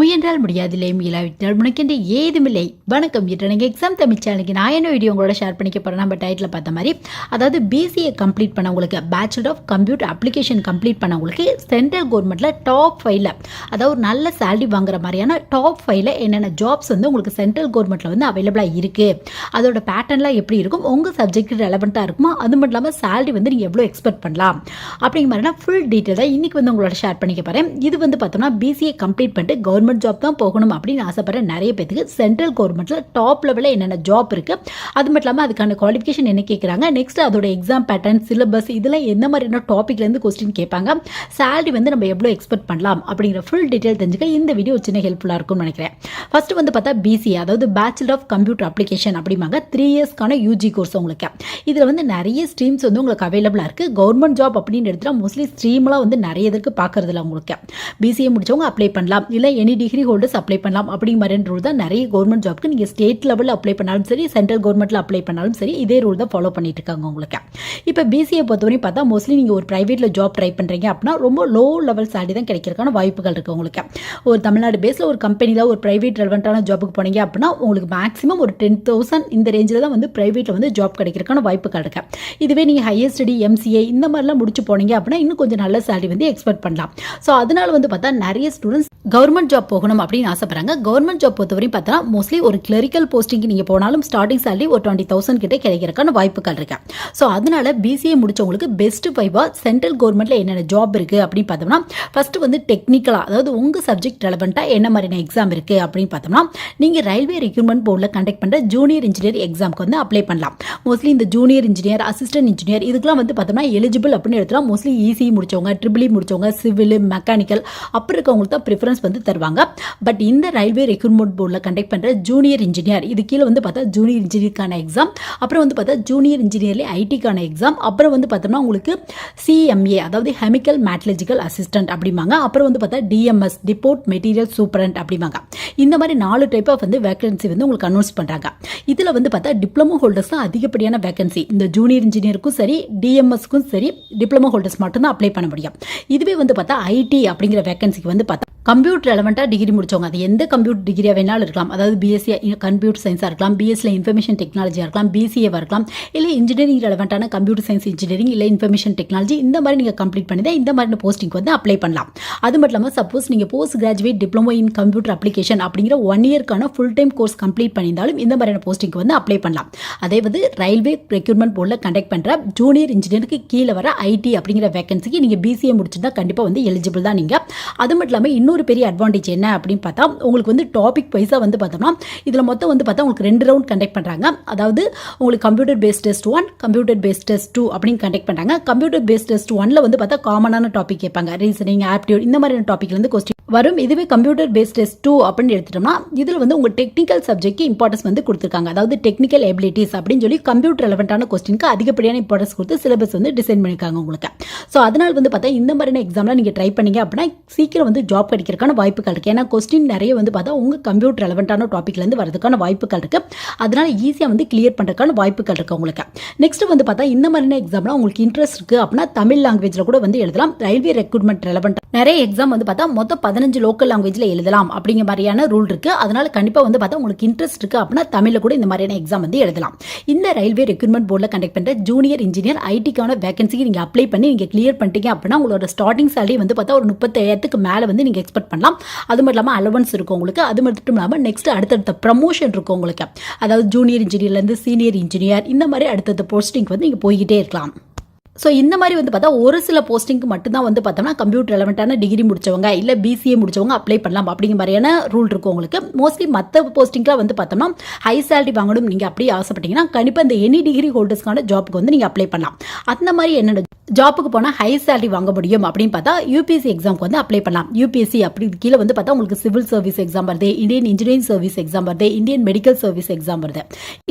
முயன்றால் முடியாதில்லை மீளாவிட்டால் முனக்கென்று ஏதுமில்லை. வணக்கம். என்று எனக்கு எக்ஸாம் தமிழ் சேனலுக்கு நான் என்ன வீடியோ உங்களோட ஷேர் பண்ணிக்க போகிறேன் நம்ம டைட்டில் பார்த்த மாதிரி அதாவது பிசிஏ கம்ப்ளீட் பண்ணவங்களுக்கு bachelor of computer application complete பண்ணவங்களுக்கு சென்ட்ரல் கவர்மெண்ட்டில் டாப் ஃபைவ்ல அதாவது ஒரு நல்ல சேலரி வாங்குற மாதிரியான டாப் ஃபைவ்ல என்னென்ன ஜாப்ஸ் வந்து உங்களுக்கு சென்ட்ரல் கவர்மெண்ட்டில் வந்து அவைலபிளாக இருக்குது அதோட பேட்டர்ன்லாம் எப்படி இருக்கும்? உங்கள் சப்ஜெக்ட் ரெலவெண்ட்டாக இருக்குமா? அது மட்டும் இல்லாமல் சேலரி வந்து நீங்கள் எவ்வளோ எக்ஸ்பெக்ட் பண்ணலாம்? அப்படிங்கிற மாதிரினா ஃபுல் டீட்டெயிலாக இன்றைக்கி வந்து உங்களோட ஷேர் பண்ணிக்க போகிறேன் இது வந்து பார்த்தோம்னா பிசிஏ கம்ப்ளீட் பண்ணிட்டு கவர்மெண்ட் கவர்மெண்ட் ஜாப் தான் போகணும் அப்படின்னு ஆசைப்படுற நிறைய பேத்துக்கு சென்ட்ரல் கவர்மெண்ட்டில் டாப் லெவலில் என்னென்ன ஜாப் இருக்குது அது மட்டும் இல்லாமல் அதுக்கான குவாலிஃபிகேஷன் என்ன கேட்குறாங்க நெக்ஸ்ட் அதோட எக்ஸாம் பேட்டர்ன் சிலபஸ் இதெல்லாம் எந்த மாதிரியான டாப்பிக்லேருந்து கொஸ்டின் கேட்பாங்க சேலரி வந்து நம்ம எவ்வளோ எக்ஸ்பெக்ட் பண்ணலாம் அப்படிங்கிற ஃபுல் டீட்டெயில் தெரிஞ்சுக்க இந்த வீடியோ சின்ன ஹெல்ப்ஃபுல்லாக இருக்கும்னு நினைக்கிறேன். ஃபர்ஸ்ட் வந்து பார்த்தா பிசி அதாவது பேச்சுலர் ஆஃப் கம்ப்யூட்டர் அப்ளிகேஷன் அப்படிம்பாங்க. த்ரீ இயர்ஸ்க்கான யூஜி கோர்ஸ் உங்களுக்கு. இதில் வந்து நிறைய ஸ்ட்ரீம்ஸ் வந்து உங்களுக்கு அவைலபிளாக இருக்குது கவர்மெண்ட் ஜாப் அப்படின்னு எடுத்துகிட்டா மோஸ்ட்லி ஸ்ட்ரீம்லாம் வந்து நிறைய இதற்கு பார்க்குறதுல உங்களுக்கு. பிசிஏ முடிச்சவங்க அப்ளை பண்ணலாம். இல்லை எனி டிகிரி ஹோல்டர்ஸ் அப்ளை பண்ணலாம். அப்படிங்கிற மாதிரி ரூல் தான் நிறைய கவர்மெண்ட் ஜாப்க்கு நீங்கள் ஸ்டேட் லெவலில் அப்ளை பண்ணாலும் சரி சென்ட்ரல் கவர்மெண்ட்டில் அப்ளை பண்ணாலும் சரி இதே ரூல் தான் ஃபாலோ பண்ணிட்டு இருக்காங்க உங்களுக்கு. இப்போ பிசிஏ பொறுத்தவரையும் பார்த்தா மோஸ்ட்லி நீங்கள் ஒரு ப்ரைவேட்டில் ஜாப் ட்ரை பண்ணுறீங்க அப்படின்னா ரொம்ப லோ லெவல் சேலரி தான் கிடைக்கிறதுக்கான வாய்ப்புகள் இருக்குது உங்களுக்கு. ஒரு தமிழ்நாடு பேஸில் ஒரு கம்பெனியில் ஒரு ப்ரைவேட் ரெலவெண்ட்டான ஜாபுக்கு போனீங்க அப்படின்னா உங்களுக்கு மேக்ஸிமம் ஒரு டென் தௌசண்ட் இந்த ரேஞ்சில் தான் வந்து ப்ரைவேட்டில் வந்து ஜாப் கிடைக்கிறதுக்கான வாய்ப்புகள் இருக்கு. இதுவே நீங்கள் ஹையர் ஸ்டடி எம்சிஏ இந்த மாதிரிலாம் முடிச்சு போனீங்க அப்படின்னா இன்னும் கொஞ்சம் நல்ல சேலரி வந்து எக்ஸ்பெக்ட் பண்ணலாம். ஸோ அதனால வந்து பார்த்தா நிறைய ஸ்டூடெண்ட்ஸ் கவர்மெண்ட் ஜாப் போகணும் அப்படின்னு ஆசைப்படுறாங்க. கவர்மெண்ட் ஜாப் பொறுத்தவரையும் பார்த்தா மோஸ்ட்லி ஒரு கிளரிக்கல் போஸ்டிங் நீங்கள் போனாலும் ஸ்டார்டிங் சேலரி ஒரு டுவெண்ட்டி தௌசண்ட் கிட்டே கிடைக்கிறக்கான வாய்ப்புகள் இருக்கு. ஸோ அதனால பிசிஏ முடிச்சவங்களுக்கு பெஸ்ட் ஃபைவாக சென்ட்ரல் கவர்மெண்ட்ல என்னென்ன ஜாப் இருக்கு அப்படின்னு பார்த்தோம்னா ஃபர்ஸ்ட் வந்து டெக்னிக்கலாக அதாவது உங்கள் சப்ஜெக்ட் ரெலவெண்ட்டாக என்ன மாதிரியான எக்ஸாம் இருக்கு அப்படின்னு பார்த்தோம்னா நீங்கள் ரயில்வே ரெக்ரூட்மெண்ட் போர்டில் கண்டக்ட் பண்ணுற ஜூனியர் இன்ஜினியர் எக்ஸாம்க்கு வந்து அப்ளை பண்ணலாம். மோஸ்ட்லி இந்த ஜூனியர் இன்ஜினியர் அசிஸ்டன்ட் இன்ஜினியர் இதுக்கெல்லாம் வந்து பார்த்தோம்னா எலிஜிபிள் அப்படின்னு எடுத்துலாம் மோஸ்ட்லி ஈஸி முடிச்சவங்க ட்ரிபிளி e முடிச்சவங்க சிவில் மெக்கானிக்கல் அப்புறம் இருக்கவங்களுக்கு தான் ப்ரிஃபரன்ஸ் வந்து தருவாங்க. பட் இந்த ரயில்வே ரெக்ரூட்மெண்ட் போர்டில் கண்டக்ட் பண்ணுற ஜூனியர் இன்ஜினியர் இது கீழே வந்து பார்த்தா ஜூனியர் இன்ஜினியருக்கான எக்ஸாம் அப்புறம் வந்து பார்த்தா ஜூனியர் இன்ஜினியர்லேயே ஐடிக்கான எக்ஸாம் அப்புறம் வந்து பார்த்தோம்னா உங்களுக்கு சிஎம்ஏ அதாவது ஹெமிக்கல் மேட்லஜிக்கல் அசிஸ்டன்ட் அப்படிம்பாங்க. அப்புறம் வந்து பார்த்தா டிஎம்எஸ் டிபோர்ட் மெட்டீரியல் சூப்பரண்ட் அப்படிம்பாங்க. இந்த மாதிரி நாலு டைப் ஆஃப் வந்து வேகன்சி வந்து உங்களுக்கு அனௌன்ஸ் பண்ணுறாங்க இதில் வந்து பார்த்தா டிப்ளமோ ஹோல்டர்ஸ் தான் அதிகப்படியான வேகன்சி இந்த ஜூனியர் இன்ஜினியருக்கும் சரி டிஎம்எஸ்க்கும் சரி டிப்ளமோ ஹோல்டர்ஸ் மட்டும்தான் அப்ளை பண்ண முடியும். இதுவே வந்து பார்த்தா ஐடி அப்படிங்கிற வேகன்சிக்கு வந்து பார்த்தா கம்ப்யூட்டர் ரெலவெண்ட்டாக டிகிரி முடிச்சவங்க. அது எந்த கம்ப்யூட்டர் டிகிரியாக வேணாலும் இருக்கலாம். அதாவது பிஎஸ்சி கம்ப்யூட்டர் சயின்ஸாக இருக்கலாம். பிஎஸ்சியில் இன்ஃபர்மேஷன் டெக்னாலஜியாக இருக்கலாம். பிசிஏவாக இருக்கலாம். இல்லை இன்ஜினியரிங் ரெலவெண்ட்டான கம்ப்யூட்டர் சயின்ஸ் இன்ஜினியரிங் இல்லை இன்ஃபர்மேஷன் டெக்னாலஜி இந்த மாதிரி நீங்கள் கம்ப்ளீட் பண்ணி தான் இந்த மாதிரி போஸ்டிங் வந்து அப்ளை பண்ணலாம். அது மட்டும் இல்லாமல் சப்போஸ் நீங்கள் post graduate diploma in computer application அப்படிங்கிற ஒன் இயர்க்கான ஃபுல் டைம் கோர்ஸ் கம்ப்ளீட் பண்ணியிருந்தாலும் இந்த மாதிரியான போஸ்டிங்க்கு வந்து அப்ளை பண்ணலாம். அதே வந்து ரயில்வே ரெக்ரூட்மெண்ட் போர்டில் கண்டக்ட் பண்ணுற ஜூனியர் இன்ஜினியருக்கு கீழே வர ஐடி அப்படிங்கிற வேகன்சிக்கு நீங்கள் பிசிஏ முடிச்சிருந்தா கண்டிப்பாக வந்து எலிஜிபிள் தான் நீங்கள் அது மட்டும் இல்லாமல் இன்னொரு பெரிய அட்வான்டேஜ் என்ன அப்படின்னு பார்த்தா உங்களுக்கு வந்து டாபிக் வைஸாக வந்து பார்த்தோம்னா இதில் மொத்தம் வந்து பார்த்தா உங்களுக்கு ரெண்டு ரவுண்ட் கண்டக்ட் பண்ணுறாங்க அதாவது உங்களுக்கு computer based test one computer based test two அப்படின்னு கண்டக்ட் பண்ணுறாங்க கம்ப்யூட்டர் பேஸ்ட் டெஸ்ட் ஒன்ல வந்து பார்த்தா காமனான டாபிக் கேட்பாங்க. ரீசனிங் ஆப்டியூட் இந்த மாதிரியான டாப்பிக்லேருந்து கொஸ்டின் வரும் இதுவே கம்ப்யூட்டர் பேஸ்ட் டெஸ்ட் டூ அப்படின்னு எடுத்துட்டோம்னா இதில் வந்து உங்கள் டெக்னிக்கல் சப்ஜெக்ட்க்கு இம்பார்ட்டன்ஸ் வந்து கொடுத்துருக்காங்க. அதாவது டெக்னிக்கல் எபிலிட்டிஸ் அப்படின்னு சொல்லி கம்ப்யூட்டர் ரெலவெண்ட்டான கொஸ்டினுக்கு அதிகப்படியான இம்பார்ட்டன்ஸ் கொடுத்து சிலபஸ் வந்து டிசைன் பண்ணியிருக்காங்க உங்களுக்கு. ஸோ அதனால் வந்து பார்த்தா இந்த மாதிரியான எக்ஸாம்லாம் நீங்கள் ட்ரை பண்ணீங்க அப்படின்னா சீக்கிரம் வந்து ஜாப் கிடைக்கிறதுக்கான வாய்ப்புகள் இருக்குது ஏன்னா கொஸ்டின் நிறைய வந்து பார்த்தா உங்கள் கம்ப்யூட்டர் ரெலவெண்ட்டான டாப்பிக்லேருந்து வரதுக்கான வாய்ப்புகள் இருக்குது அதனால் ஈஸியாக வந்து கிளியர் பண்ணுறதுக்கான வாய்ப்புகள் இருக்குது உங்களுக்கு. நெக்ஸ்ட் வந்து பார்த்தா இந்த மாதிரியான எக்ஸாம்லாம் உங்களுக்கு இன்ட்ரெஸ்ட் இருக்குது அப்படின்னா தமிழ் லாங்குவேஜில் கூட வந்து எழுதலாம். ரயில்வே ரெக்ரூட்மெண்ட் ரெலவெண்ட் நிறைய எக்ஸாம் வந்து பார்த்தா மொத்தம் பதினஞ்சு லோக்கல் லாங்குவேஜில் எழுதலாம் அப்படிங்கிற மாதிரியான ரூல் இருக்குது அதனால் கண்டிப்பாக வந்து பார்த்தா உங்களுக்கு இன்ட்ரெஸ்ட் இருக்குது அப்படின்னா தமிழில் கூட இந்த மாதிரியான எக்ஸாம் வந்து எழுதலாம். இந்த ரயில்வே ரெக்ரூட்மெண்ட் போர்டில் கண்டக்ட் பண்ணுற ஜூனியர் இன்ஜினியர் ஐடிக்கான வேகன்சிக்கு நீங்கள் அப்ளை பண்ணி நீங்கள் கிளியர் பண்ணிட்டீங்க அப்படின்னா உங்களோட ஸ்டார்டிங் சேலரி வந்து பார்த்தா ஒரு முப்பத்தாயிரத்துக்கு மேலே வந்து நீங்கள் எக்ஸ்பெக்ட் பண்ணலாம். அது மட்டும் இல்லாமல் அலவன்ஸ் இருக்கும் உங்களுக்கு. அது மட்டும் இல்லாமல் நெக்ஸ்ட் அடுத்தடுத்த ப்ரமோஷன் இருக்கும் உங்களுக்கு. அதாவது ஜூனியர் இன்ஜினியர்லேருந்து சீனியர் இன்ஜினியர் இந்த மாதிரி அடுத்தடுத்த போஸ்டிங் வந்து நீங்கள் போய்கிட்டே இருக்கலாம். ஸோ இந்த மாதிரி வந்து பார்த்தா ஒரு சில போஸ்டிங்க்கு மட்டும்தான் வந்து பார்த்தோம்னா கம்ப்யூட்டர் ரெலவெண்ட்டான டிகிரி முடிச்சவங்க இல்லை பிசிஏ முடிச்சவங்க அப்ளை பண்ணலாம் அப்படிங்கிற மாதிரியான ரூல் இருக்கும் உங்களுக்கு. மோஸ்ட்லி மற்ற போஸ்டிங்கெலாம் வந்து பார்த்தோம்னா ஹை சேலரி வாங்கணும் நீங்கள் அப்படியே ஆசைப்பட்டீங்கன்னா கண்டிப்பாக இந்த எனி டிகிரி ஹோல்டர்ஸ்க்கான ஜாப்புக்கு வந்து நீங்கள் அப்ளை பண்ணலாம். அந்த மாதிரி என்னென்ன ஜாப்புக்கு போனால் ஹை சேலரி வாங்க முடியும் அப்படின்னு பார்த்தா யூபிஎஸ்சி எக்ஸாமுக்கு வந்து அப்ளை பண்ணலாம். யூபிஎஸ்சி அப்படி கீழே வந்து பார்த்தா உங்களுக்கு சிவில் சர்வீஸ் எக்ஸாம் வருது இந்தியன் இன்ஜினியரிங் சர்வீஸ் எக்ஸாம் வருது இந்தியன் மெடிக்கல் சர்வீஸ் எக்ஸாம் வருது.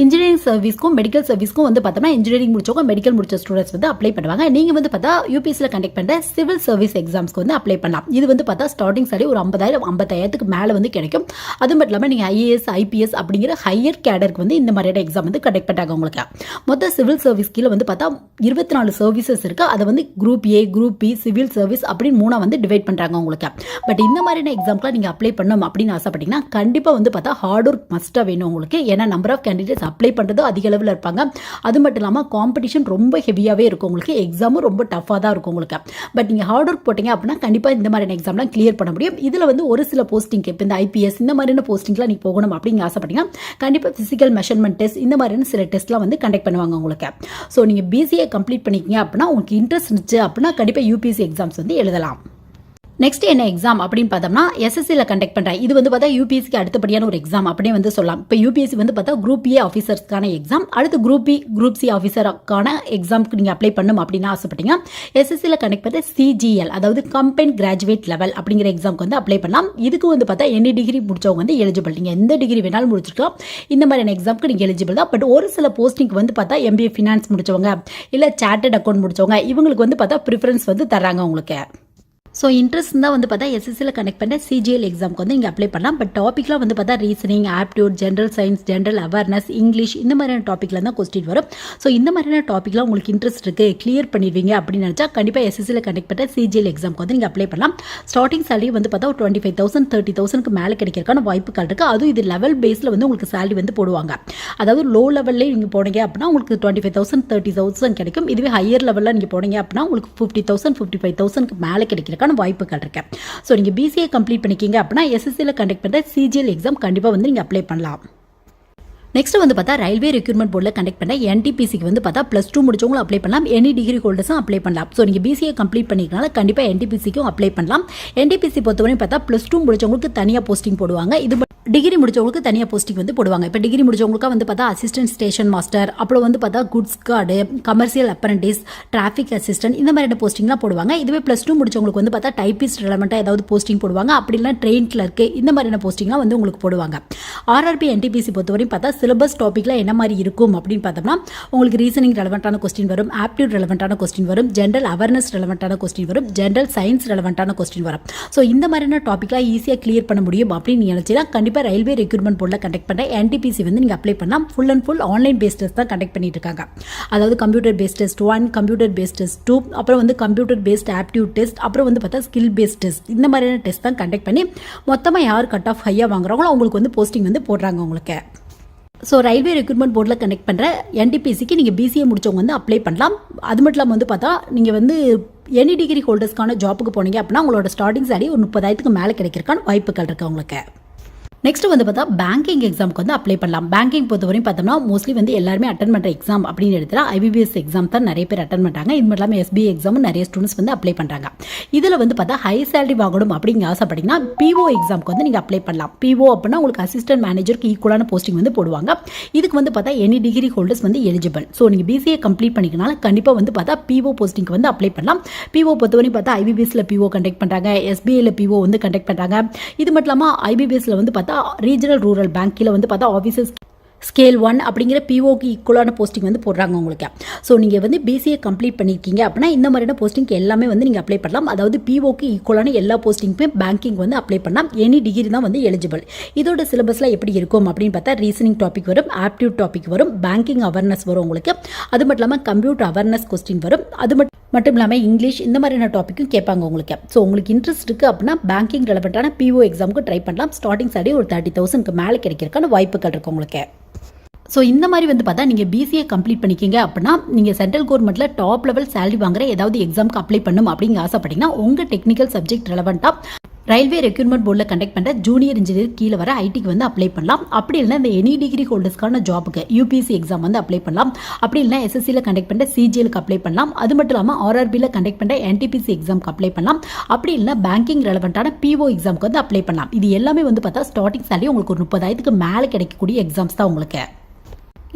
இன்ஜினியரிங் சர்வீஸ்க்கும் மெடிக்கல் சர்வீஸ்க்கும் வந்து பார்த்தோம்னா இன்ஜினியரிங் முடிச்சவங்க மெடிக்கல் முடிச்ச ஸ்டூடெண்ட்ஸ் வந்து அப்ளை பண்ணுவாங்க. நீங்கள் வந்து பார்த்தா யூபிஎஸ்சியில் கண்டக்ட் பண்ணுற சிவில் சர்வீஸ் எக்ஸாம்ஸ்க்கு வந்து அப்ளை பண்ணலாம். இது வந்து பார்த்தா ஸ்டார்டிங் சாலரி ஒரு ஐம்பதாயிரம் ஐம்பத்தாயிரத்துக்கு மேலே வந்து கிடைக்கும். அது மட்டும் இல்லாமல் நீங்கள் ஐஏஎஸ் ஐபிஎஸ் அப்படிங்கிற ஹையர் கேடருக்கு வந்து இந்த மாதிரியான எக்ஸாம் வந்து கண்டக்ட் பண்ணுறாங்க உங்களுக்கு. மொத்த சிவில் சர்வீஸ் கீழே வந்து பார்த்தா இருபத்தி நாலு சர்வீசஸ் இருக்குது உங்களுக்கு அதை வந்து group A group B civil service அப்படின்னு மூணாக வந்து டிவைட் பண்ணுறாங்க உங்களுக்கு பட் இந்த மாதிரியான எக்ஸாம்க்குலாம் நீங்கள் அப்ளை பண்ணணும் அப்படின்னு ஆசைப்பட்டீங்கன்னா கண்டிப்பாக வந்து பார்த்தா ஹார்ட் ஒர்க் மஸ்ட்டாக வேணும் உங்களுக்கு. ஏன்னா நம்பர் ஆஃப் கேண்டிடேட்ஸ் அப்ளை பண்ணுறது அதிக அளவில் இருப்பாங்க. அது மட்டும் இல்லாமல் காம்படிஷன் ரொம்ப ஹெவியாகவே இருக்கும் உங்களுக்கு. எக்ஸாமும் ரொம்ப டஃப்பாக தான் இருக்கும் உங்களுக்கு. பட் நீங்கள் ஹார்ட் ஒர்க் போட்டிங்க அப்படின்னா கண்டிப்பாக இந்த மாதிரியான எக்ஸாம்லாம் கிளியர் பண்ண முடியும். இதில் வந்து ஒரு சில போஸ்டிங் இப்போ இந்த ஐபிஎஸ் இந்த மாதிரியான போஸ்டிங்லாம் நீங்கள் போகணும் அப்படிங்க ஆசைப்பட்டீங்கன்னா கண்டிப்பாக ஃபிசிக்கல் மெஷர்மெண்ட் டெஸ்ட் இந்த மாதிரியான சில டெஸ்ட்லாம் வந்து கண்டக்ட் பண்ணுவாங்க உங்களுக்கு. ஸோ நீங்கள் பிசிஏ கம்ப்ளீட் பண்ணிக்கிங்க அப்படின்னா உங்களுக்கு இன்ட்ரெஸ்ட் இருந்துச்சு அப்படின்னா கண்டிப்பாக யூபிஎஸ்சி எக்ஸாம்ஸ் வந்து எழுதலாம். நெக்ஸ்ட் என்ன எக்ஸாம் அப்படின்னு பார்த்தோம்னா எஸ்எஸ்சியில் கண்டக்ட் பண்ணுறேன் இது வந்து பார்த்தா யூபிஎஸ்சிக்கு அடுத்தபடியான ஒரு எக்ஸாம் அப்படியே வந்து சொல்லலாம். இப்போ யூபிஎஸ்சி வந்து பார்த்தா குரூப் ஏ ஆஃபீஸர்ஸ்க்கான எக்ஸாம் அடுத்து குரூப் பி குரூப் சி ஆஃபீஸருக்கான எக்ஸாம்க்கு நீங்கள் அப்ளை பண்ணணும் அப்படின்னு ஆசைப்பட்டீங்க எஸ்எஸ்சியில் கண்டக்ட் பார்த்து சிஜிஎல் அதாவது கம்பெனி கிராஜுவேட் லெவல் அப்படிங்கிற எக்ஸாம்க்கு வந்து அப்ளை பண்ணலாம். இதுக்கு வந்து பார்த்தா எனி டிகிரி முடிச்சவங்க வந்து எலிஜிபிள் நீங்கள் எந்த டிகிரி வேணாலும் முடிச்சிருக்கலாம். இந்த மாதிரியான எக்ஸாம்க்கு நீங்கள் எலிஜிபிள் தான். பட் ஒரு சில போஸ்டிங்க்கு வந்து பார்த்தா எம்பிஏ ஃபினான்ஸ் முடிச்சவங்க இல்லை சார்ட்டட் அக்கௌண்ட் முடிச்சவங்க இவங்களுக்கு வந்து பார்த்தா ப்ரிஃபரன்ஸ் வந்து தராங்க உங்களுக்கு. ஸோ இன்ட்ரெஸ்ட் தான் வந்து பார்த்தா எஸ்எஸ்சியில் கனெக்ட் பண்ண சிஜிஎல் எக்ஸாம்க்கு வந்து இங்கே அப்ளை பண்ணலாம். பட் டாப்பிக்லாம் வந்து பார்த்தா reasoning aptitude general science general awareness English இந்த மாதிரியான டாப்பிக்கில் தான் கொஸ்டின் வரும். ஸோ இந்த மாதிரியான டாப்பிக்லாம் உங்களுக்கு இன்ட்ரெஸ்ட் இருக்குது கிளியர் பண்ணிடுவீங்க அப்படின்னு நினச்சா கண்டிப்பாக எஸ்எஸ்சியில் கனெக்ட் பண்ண சிஜிஎல் எக்ஸாமுக்கு வந்து நீங்கள் அப்ளை பண்ணலாம். ஸ்டார்டிங் சேலரி வந்து பார்த்தா ஒரு டுவெண்ட்டி ஃபைவ் தௌசண்ட் தேர்ட்டி தௌசண்ட்க்கு மேலே கிடைக்கிறதுக்கான வாய்ப்புகள் இருக்குது அதுவும் இது லெவல் பேஸில் வந்து உங்களுக்கு சேலரி வந்து போடுவாங்க. அதாவது லோ லெவல்லே நீங்கள் போனீங்க அப்படின்னா உங்களுக்கு twenty five thousand thirty thousand கிடைக்கும். இதுவே ஹையர் லெவலில் நீங்கள் போனீங்க அப்படின்னா உங்களுக்கு ஃபிஃப்டி தௌசண்ட் ஃபிஃப்டி ஃபைவ் தௌசண்ட்க்கு மேலே பண்ணுறதுக்கான வாய்ப்புகள் இருக்கு. ஸோ நீங்கள் பிசிஏ கம்ப்ளீட் பண்ணிக்கிங்க அப்படின்னா எஸ்எஸ்சியில் கண்டக்ட் பண்ணுற சிஜிஎல் எக்ஸாம் கண்டிப்பாக வந்து நீங்கள் அப்ளை பண்ணலாம். நெக்ஸ்ட் வந்து பார்த்தா ரயில்வே ரெக்யூர்மெண்ட் போர்டில் கண்டக்ட் பண்ண என்டிபிசிக்கு வந்து பார்த்தா ப்ளஸ் டூ முடிச்சவங்களும் அப்ளை பண்ணலாம். எனி டிகிரி ஹோல்டர்ஸும் அப்ளை பண்ணலாம். ஸோ நீங்கள் பிசிஏ கம்ப்ளீட் பண்ணிக்கனால கண்டிப்பாக என்டிபிசிக்கும் அப்ளை பண்ணலாம். என்டிபிசி பொறுத்தவரையும் பார்த்தா ப்ளஸ் டூ முடிச்சவங்களுக்கு தனியாக போஸ்டிங் போடுவாங்க. இது டிகிரி முடிச்சவங்களுக்கு தனியாக போஸ்டிங் வந்து போடுவாங்க. இப்போ டிகிரி முடிச்சவங்களுக்காக வந்து பார்த்தா அசிஸ்டன்ட் ஸ்டேஷன் மாஸ்டர் அப்புறம் வந்து பார்த்தா goods guard commercial apprentice traffic assistant இந்த மாதிரியான போஸ்டிங்லாம் போடுவாங்க. இதுவே ப்ளஸ் டூ முடிச்சவங்களுக்கு வந்து பார்த்தா டைப்பிஸ்ட் ரெலவெண்ட்டாக ஏதாவது போஸ்டிங் போடுவாங்க. அப்படி இல்லை ட்ரெயின் கிளர்க்கு இந்த மாதிரியான போஸ்டிங்லாம் வந்து உங்களுக்கு போடுவாங்க. ஆர்ஆர்பி என்டிபிசி பொறுத்தவரையும் பார்த்தா சிலபஸ் டாப்பிக்கில் என்ன மாதிரி இருக்கும் அப்படின்னு பார்த்தோம்னா உங்களுக்கு ரீசனிங் ரெலவெண்ட்டான கொஸ்டின் வரும் ஆப்டியூட் ரெலவெண்ட்டான கொஸ்டின் வரும் ஜென்ரல் அவேர்னஸ் ரெலவெண்ட்டான கொஸ்டின் வரும் ஜென்ரல் சயின்ஸ் ரெலவெண்ட்டான கொஸ்டின் வரும். ஸோ இந்த மாதிரியான டாப்பிக்லாம் ஈஸியாக கிளியர் பண்ண முடியும் அப்படின்னு நினைச்சீங்கன்னா கண்டிப்பாக ரயில்வே ரெக்ரூட்மெண்ட் போர்டில் கண்டக்ட் பண்ண என்டிபிசி வந்து நீங்கள் அப்ளை பண்ணலாம் full and full online based test தான் கண்டக்ட் பண்ணிட்டு இருக்காங்க. அதாவது computer based test one computer based test two அப்புறம் வந்து கம்ப்யூட்டர் பேஸ்ட் ஆப்டியூட் டெஸ்ட் அப்புறம் வந்து பார்த்தா ஸ்கில் பேஸ்ட் டெஸ்ட் இந்த மாதிரியான டெஸ்ட் தான் கண்டக்ட் பண்ணி மொத்தமாக யார் கட் ஆஃப் ஹையாக வாங்குறாங்களோ அவங்களுக்கு வந்து போஸ்டிங் வந்து போடுறாங்க உங்களுக்கு ஸோ ரயில்வே ரெக்ரூட்மெண்ட் போர்டில் கனெக்ட் பண்ணுற என்டிபிசிக்கு நீங்கள் பிசிஏ முடிச்சவங்க வந்து அப்ளை பண்ணலாம். அது மட்டும் இல்லாமல் வந்து பார்த்தா நீங்கள் வந்து எனி டிகிரி ஹோல்டர்ஸ்க்கான ஜாப்புக்கு போனீங்க அப்படின்னா உங்களோட ஸ்டார்டிங் சாலரி ஒரு முப்பதாயிரத்துக்கு மேலே கிடைக்கிறக்கான வாய்ப்புகள் இருக்குது உங்களுக்கு நெக்ஸ்ட் வந்து பார்த்தா பேங்கிங் எக்ஸாமுக்கு வந்து அப்ளை பண்ணலாம். பேங்கிங் பொறுத்தவரையும் பார்த்தோம்னா மோஸ்ட்லி வந்து எல்லாருமே அட்டன் பண்ணுற எக்ஸாம் அப்படின்னு எடுத்துகிட்டா ஐபிபிஎஸ் எக்ஸாம் தான் நிறைய பேர் அட்டன் பண்ணுறாங்க இது மட்டும் இல்லாமல் எஸ்பிஐ எக்ஸாமும் நிறைய ஸ்டூடெண்ட்ஸ் வந்து அப்ளை பண்ணுறாங்க இதில் வந்து பார்த்தா ஹை சேலரி வாங்கணும் அப்படிங்க ஆசைப்பட்டீங்கன்னா பிஓ எக்ஸாமுக்கு வந்து நீங்கள் அப்ளை பண்ணலாம். பிஓ அப்படின்னா உங்களுக்கு அசிஸ்டன்ட் மேனேஜருக்கு ஈக்குவலான போஸ்டிங் வந்து போடுவாங்க. இதுக்கு வந்து பார்த்தா எனி டிகிரி ஹோல்டர்ஸ் வந்து எலிஜிபிள் ஸோ நீங்கள் பிசிஏ கம்ப்ளீட் பண்ணிக்கனால கண்டிப்பாக வந்து பார்த்தா பிஓ போஸ்டிங்க்கு வந்து அப்ளை பண்ணலாம். பிஓ பொறுத்தவரையும் பார்த்தா ஐபிபிஎஸ்ல பிஓ கண்டக்ட் பண்ணுறாங்க எஸ்பிஐயில் பிஓ வந்து கண்டக்ட் பண்ணுறாங்க இது மட்டும் இல்லாமல் ஐபிபிஎஸ்ல வந்து பார்த்தா ரீஜனல் ரூரல் பேங்க் கீழே வந்து பார்த்தா ஆஃபீஸர்ஸ் ஸ்கேல் ஒன் அப்படிங்கிற பிஓக்கு ஈக்குவலான போஸ்டிங் வந்து போடுறாங்க உங்களுக்கு. ஸோ நீங்கள் வந்து பிசிஏ கம்ப்ளீட் பண்ணியிருக்கீங்க அப்படின்னா இந்த மாதிரியான போஸ்டிங்க்கு எல்லாமே வந்து நீங்கள் அப்ளை பண்ணலாம். அதாவது பிஓக்கு ஈக்குவலான எல்லா போஸ்டிங்க்குமே பேங்கிங் வந்து அப்ளை பண்ணலாம். எனி டிகிரி தான் வந்து எலிஜிபிள் இதோட சிலபஸில் எப்படி இருக்கும் அப்படின்னு பார்த்தா ரீசனிங் டாபிக் வரும் ஆப்டியூட் டாபிக் வரும் பேங்கிங் அவேர்னஸ் வரும் உங்களுக்கு. அது மட்டும் இல்லாமல் கம்ப்யூட்டர் அவேர்னஸ் கொஸ்டின் வரும். அது மட்டும் மட்டும் இல்லாமல் இங்கிலீஷ் இந்த மாதிரியான டாப்பிக்கும் கேட்பாங்க உங்களுக்கு. ஸோ உங்களுக்கு இன்ட்ரெஸ்ட் இருக்குது அப்படின்னா பேங்கிங் ரெலவெண்ட்டான பிஓ எக்ஸாமுக்கு ட்ரை பண்ணலாம். ஸ்டார்டிங் சாலரி ஒரு தேர்ட்டி தௌசண்ட்க்கு மேலே கிடைக்கிறதுக்கான வாய்ப்புகள் இருக்குது உங்களுக்கு. ஸோ இந்த மாதிரி வந்து பார்த்தா நீங்கள் பிசிஏ கம்ப்ளீட் பண்ணிக்கிங்க அப்படின்னா நீங்கள் சென்ட்ரல் கவர்மெண்ட்டில் டாப் லெவல் சேலரி வாங்குற ஏதாவது எக்ஸாமுக்கு அப்ளை பண்ணும் அப்படிங்க ஆசைப்பட்டீங்கன்னா உங்கள் டெக்னிக்கல் சப்ஜெக்ட் ரெலவெண்ட்டாக ரயில்வே ரெக்யூர்மெண்ட் போர்டில் கண்டக்ட் பண்ணுற ஜூனியர் இன்ஜினியர் கீழே வர ஐடிக்கு வந்து அப்ளை பண்ணலாம். அப்படி இல்லைனா இந்த எனி டிகிரி ஹோல்டர்ஸ்க்கான ஜாபுக்கு யூபிஎஸ்சி எக்ஸாம் வந்து அப்ளை பண்ணலாம். அப்படி இல்லைனா எஸ்எஸ்சியில் கண்டக்ட் பண்ணுற சிஜிஎலுக்கு அப்ளை பண்ணலாம். அது மட்டும் இல்லாமல் ஆர்ஆர்பியில் கண்டக்ட் பண்ணுற என்டிபிசி எக்ஸாமுக்கு அப்ளை பண்ணலாம். அப்படி இல்லைனா பேங்கிங் ரெலவெண்ட்டான பிஓ எக்ஸாமுக்கு வந்து அப்ளை பண்ணலாம். இது எல்லாமே வந்து பார்த்தா ஸ்டார்டிங் சேலரி உங்களுக்கு ஒரு முப்பதாயிரத்துக்கு மேலே கிடைக்கக்கூடிய எக்ஸாம்ஸ் தான் உங்களுக்கு.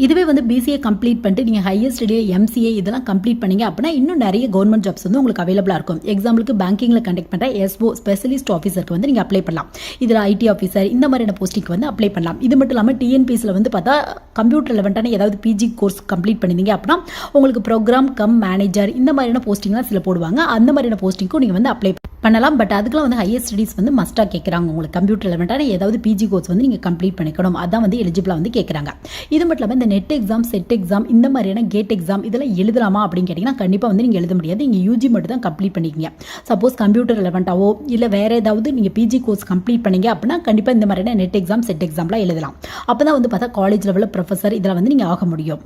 இதுவே வந்து பிசிஏ கம்ப்ளீட் பண்ணிட்டு நீங்கள் ஹையர் ஸ்டடியை எம்சிஏ இதெல்லாம் கம்ப்ளீட் பண்ணீங்க அப்படின்னா இன்னும் நிறைய கவர்மெண்ட் ஜாப்ஸ் வந்து உங்களுக்கு அவைலபிளாக இருக்கும். எக்ஸாம்பிளுக்கு பேங்கிங்கில் கண்டக்ட் பண்ணுற எஸ்ஓ ஸ்பெஷலிஸ்ட் ஆஃபீஸருக்கு வந்து நீங்கள் அப்ளை பண்ணலாம். இதில் ஐடி ஆஃபீஸர் இந்த மாதிரியான போஸ்டிங்க்கு வந்து அப்ளை பண்ணலாம். இது மட்டும் இல்லாமல் டிஎன்பிஎஸில் வந்து பார்த்தா கம்ப்யூட்டர் லெவன்ட்டான ஏதாவது பிஜி கோர்ஸ் கம்ப்ளீட் பண்ணிங்க அப்படின்னா உங்களுக்கு ப்ரோக்ராம் கம் மேனேஜர் இந்த மாதிரியான போஸ்டிங்லாம் சில போடுவாங்க. அந்த மாதிரியான போஸ்டிங்க்கும் நீங்கள் வந்து அப்ளை பண்ணலாம். பட் அதுக்கெலாம் வந்து ஹையர் ஸ்டடீஸ் வந்து மஸ்ட்டாக கேட்குறாங்க உங்களுக்கு. கம்ப்யூட்டர் ரிலவெண்ட்டான ஏதாவது பிஜி கோர்ஸ் வந்து நீங்கள் கம்ப்ளீட் பண்ணிக்கணும். அதான் வந்து எலிஜிபிளாக வந்து கேட்குறாங்க இது மட்டும் இல்லாமல் இந்த நெட் எக்ஸாம் செட் எக்ஸாம் இந்த மாதிரியான கேட் எக்ஸாம் இதெல்லாம் எழுதலாமா அப்படின்னு கேட்டிங்கன்னா கண்டிப்பாக வந்து நீங்கள் எழுத முடியாது. நீங்கள் யூஜி மட்டும் தான் கம்ப்ளீட் பண்ணிக்கிங்க. சப்போஸ் கம்ப்யூட்டர் ரிலவெண்ட்டாவோ இல்லை வேறு ஏதாவது நீங்கள் பிஜி கோர்ஸ் கம்ப்ளீட் பண்ணீங்க அப்படின்னா கண்டிப்பாக இந்த மாதிரியான நெட் எக்ஸாம் செட் எக்ஸாம்லாம் எழுதலாம். அப்போ தான் வந்து பார்த்தா காலேஜ் லெவலில் ப்ரொஃபஸர் இதில் வந்து நீங்கள் ஆக முடியும்.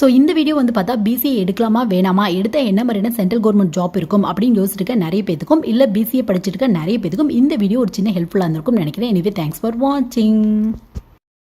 ஸோ இந்த வீடியோ வந்து பார்த்தா பிசிஏ எடுக்கலாமா வேணாமா? எடுத்த என்ன மாதிரியான சென்ட்ரல் கவர்மெண்ட் ஜாப் இருக்கும் அப்படின்னு யோசிச்சிருக்க நிறைய பேத்துக்கும் இல்லை பிசிஏ படிச்சிருக்க நிறைய பேத்துக்கும் இந்த வீடியோ ஒரு சின்ன ஹெல்ப்ஃபுல்லாக இருந்திருக்கும் நினைக்கிறேன். எனவே தேங்க்ஸ் ஃபார் வாட்சிங்